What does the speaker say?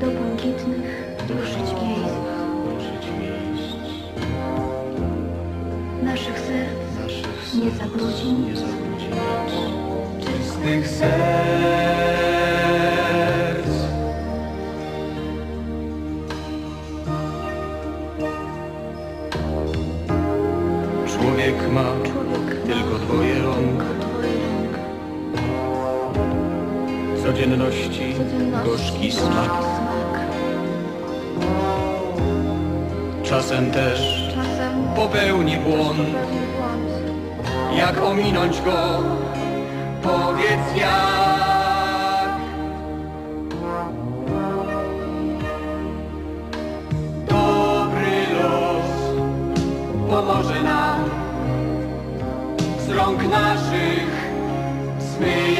do błękitnych ruszyć miejsc. Naszych serc nie zabrudzi nic. Czystych serc. Człowiek ma tylko dwoje rąk. Codzienności gorzki smak. Czasem też popełni błąd. Jak ominąć go? Powiedz jak. Dobry los pomoże nam z rąk naszych brud.